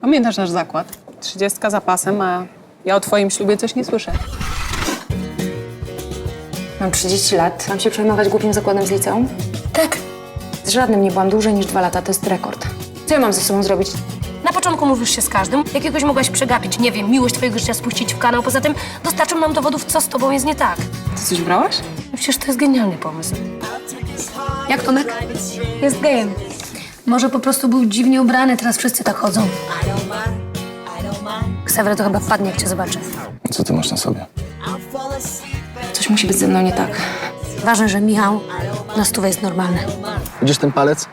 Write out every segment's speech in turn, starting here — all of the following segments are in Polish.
Pamiętasz nasz zakład? Trzydziestka za pasem, a ja o twoim ślubie coś nie słyszę. Mam 30 lat. Mam się przejmować głupim zakładem z liceum? Tak. Z żadnym nie byłam dłużej niż dwa lata, to jest rekord. Co ja mam ze sobą zrobić? Na początku mówisz się z każdym. Jakiegoś mogłaś przegapić, nie wiem, miłość twojego życia spuścić w kanał. Poza tym dostarczą nam dowodów, co z tobą jest nie tak. Ty coś brałaś? Przecież to jest genialny pomysł. Jak Tomek? Jest gejem. Może po prostu był dziwnie ubrany, teraz wszyscy tak chodzą. Ksawra to chyba wpadnie, jak cię zobaczy. Co ty masz na sobie? Coś musi być ze mną nie tak. Ważne, że Michał na stówę jest normalny. Widzisz ten palec? To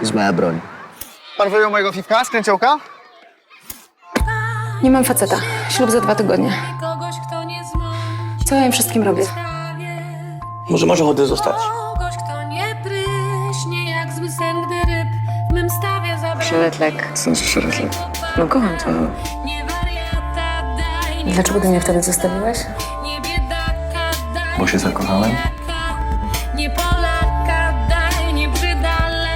jest moja broń. Pan wyjął mojego fifka z kręciołka? Nie mam faceta. Ślub za dwa tygodnie. Kogoś, kto nie zmąci Co ja im wszystkim robię? Może masz ochotę zostać? Mym stawie zabrał. Szeletlek. W sensie szereg. No kocham cię. Dlaczego ty mnie wtedy zostawiłeś? Bo się zakochałem? Nie Polaka, daj, nie brzydale.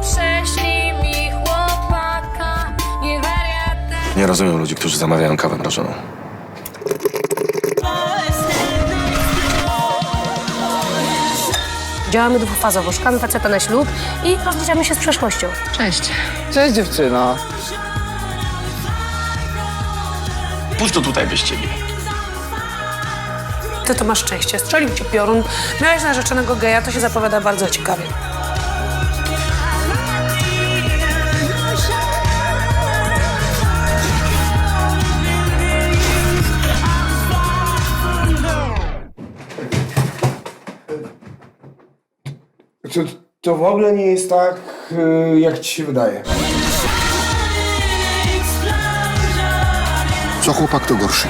Prześlij mi chłopaka, nie wariata. Nie rozumiem ludzi, którzy zamawiają kawę mrożoną. Działamy dwufazowo, szukamy faceta na ślub i rozliczamy się z przeszłością. Cześć. Cześć dziewczyno. Puść to tutaj bez ciebie. Ty to masz szczęście. Strzelił ci piorun, miałeś narzeczonego geja, to się zapowiada bardzo ciekawie. To, to w ogóle nie jest tak, y, jak ci się wydaje. Co chłopak to gorszy?